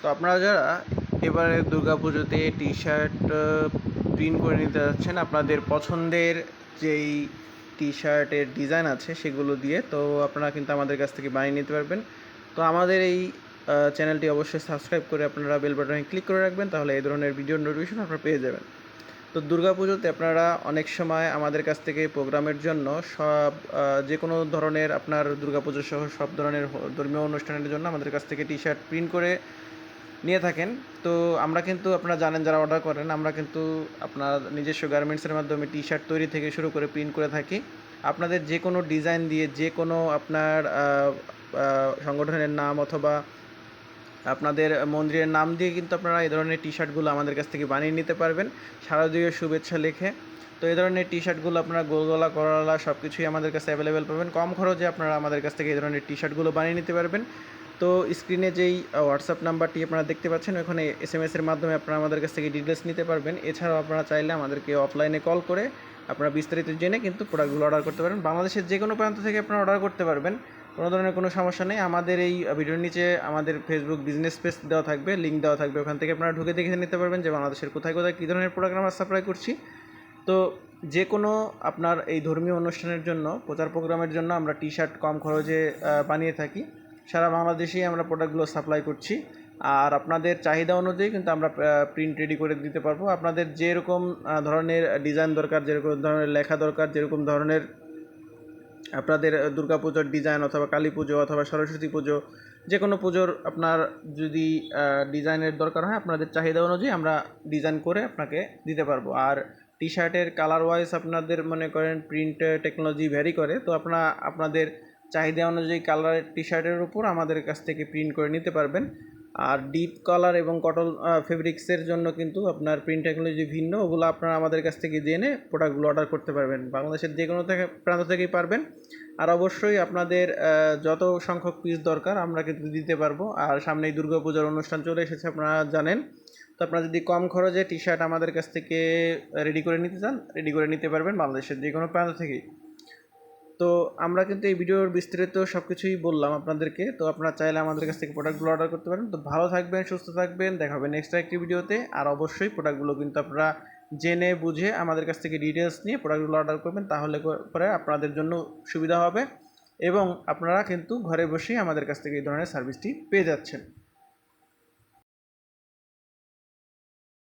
তো আপনারা যারা এবারে দুর্গাপুজোতে টি শার্ট প্রিন্ট করে নিতে যাচ্ছেন, আপনাদের পছন্দের যেই টি শার্টের ডিজাইন আছে সেগুলো দিয়ে, তো আপনারা কিন্তু আমাদের কাছ থেকে বানিয়ে নিতে পারবেন। তো আমাদের এই চ্যানেলটি অবশ্যই সাবস্ক্রাইব করে আপনারা বেল বাটনে ক্লিক করে রাখবেন, তাহলে এই ধরনের ভিডিও নোটিফিকেশন আপনারা পেয়ে যাবেন। তো দুর্গাপুজোতে আপনারা অনেক সময় আমাদের কাছ থেকে প্রোগ্রামের জন্য সব যে কোনো ধরনের আপনার দুর্গাপুজো সহ সব ধরনের ধর্মীয় অনুষ্ঠানের জন্য আমাদের কাছ থেকে টি শার্ট প্রিন্ট করে নিয়ে থাকেন। তো আমরা কিন্তু আপনারা জানেন যারা অর্ডার করেন, আমরা কিন্তু আপনার নিজস্ব গার্মেন্টসের মাধ্যমে টি শার্ট তৈরি থেকে শুরু করে প্রিন্ট করে থাকি। আপনাদের যে কোনো ডিজাইন দিয়ে যে কোনো আপনার সংগঠনের নাম অথবা আপনাদের মন্দিরের নাম দিয়ে কিন্তু আপনারা এই ধরনের টি শার্টগুলো আমাদের কাছ থেকে বানিয়ে নিতে পারবেন। শারদীয় শুভেচ্ছা লিখে। তো এই ধরনের টি শার্টগুলো আপনারা গোলগলা, করলা সব কিছুই আমাদের কাছে অ্যাভেলেবেল পাবেন। কম খরচে আপনারা আমাদের কাছ থেকে এই ধরনের টি শার্টগুলো বানিয়ে নিতে পারবেন। তো স্ক্রিনে যেই হোয়াটসঅ্যাপ নাম্বারটি আপনারা দেখতে পাচ্ছেন ওখানে এস এম এসের মাধ্যমে আপনারা আমাদের কাছ থেকে ডিটেলস নিতে পারবেন। এছাড়াও আপনারা চাইলে আমাদেরকে অফলাইনে কল করে আপনারা বিস্তারিত জেনে কিন্তু প্রোডাক্টগুলো অর্ডার করতে পারেন বাংলাদেশের যে কোনো প্রান্ত থেকে আপনারা অর্ডার করতে পারবেন, কোনো ধরনের কোনো সমস্যা নেই। আমাদের এই ভিডিওর নিচে আমাদের ফেসবুক বিজনেস পেজ দেওয়া থাকবে লিঙ্ক দেওয়া থাকবে। ওখান থেকে আপনারা ঢুকে দেখে নিতে পারবেন যে বাংলাদেশের কোথায় কোথায় কী ধরনের প্রোডাক্ট আমরা সাপ্লাই করছি। তো যে কোনো আপনার এই ধর্মীয় অনুষ্ঠানের জন্য, প্রচার প্রোগ্রামের জন্য আমরা টি শার্ট কম খরচে বানিয়ে থাকি। সারা বাংলাদেশেই আমরা প্রোডাক্টগুলো সাপ্লাই করছি। আর আপনাদের চাহিদা অনুযায়ী কিন্তু আমরা প্রিন্ট রেডি করে দিতে পারব। আপনাদের যেরকম ধরনের ডিজাইন দরকার, যেরকম ধরনের লেখা দরকার, যেরকম ধরনের আপনাদের দুর্গাপুজোর ডিজাইন অথবা কালী পুজো অথবা সরস্বতী পুজো যে কোনো পুজোর আপনার যদি ডিজাইনের দরকার হয়, আপনাদের চাহিদা অনুযায়ী আমরা ডিজাইন করে আপনাকে দিতে পারব। আর টি শার্টের কালার ওয়াইজ আপনাদের মনে করেন প্রিন্ট টেকনোলজি ভ্যারি করে, তো আপনারা আপনাদের চাহিদা অনুযায়ী কালারের টি শার্টের উপর আমাদের কাছ থেকে প্রিন্ট করে নিতে পারবেন। আর ডিপ কালার এবং কটন ফেব্রিক্সের জন্য কিন্তু আপনার প্রিন্ট টেকনোলজি ভিন্ন। ওগুলো আপনারা আমাদের কাছ থেকে জেনে প্রোডাক্টগুলো অর্ডার করতে পারবেন। বাংলাদেশের যে কোনো থেকে, প্রান্ত থেকেই পারবেন। আর অবশ্যই আপনাদের যত সংখ্যক পিস দরকার আমরা কিন্তু দিতে পারব। আর সামনেই দুর্গাপূজার অনুষ্ঠান চলে এসেছে, আপনারা জানেন। তো আপনারা যদি কম খরচে টি শার্ট আমাদের কাছ থেকে রেডি করে নিতে চান রেডি করে নিতে পারবেন বাংলাদেশের যে কোনো প্রান্ত থেকেই। তো আমরা কিন্তু এই ভিডিওর বিস্তারিত সব কিছুই বললাম আপনাদেরকে। তো আপনারা চাইলে আমাদের কাছ থেকে প্রোডাক্টগুলো অর্ডার করতে পারেন। তো ভালো থাকবেন, সুস্থ থাকবেন। দেখা হবে নেক্সট একটি ভিডিওতে। আর অবশ্যই প্রোডাক্টগুলো কিন্তু আপনারা জেনে, বুঝে আমাদের কাছ থেকে ডিটেলস নিয়ে প্রোডাক্টগুলো অর্ডার করবেন। তাহলে পরে আপনাদের জন্য সুবিধা হবে। এবং আপনারা কিন্তু ঘরে বসেই আমাদের কাছ থেকে এই ধরনের সার্ভিসটি পেয়ে যাচ্ছেন।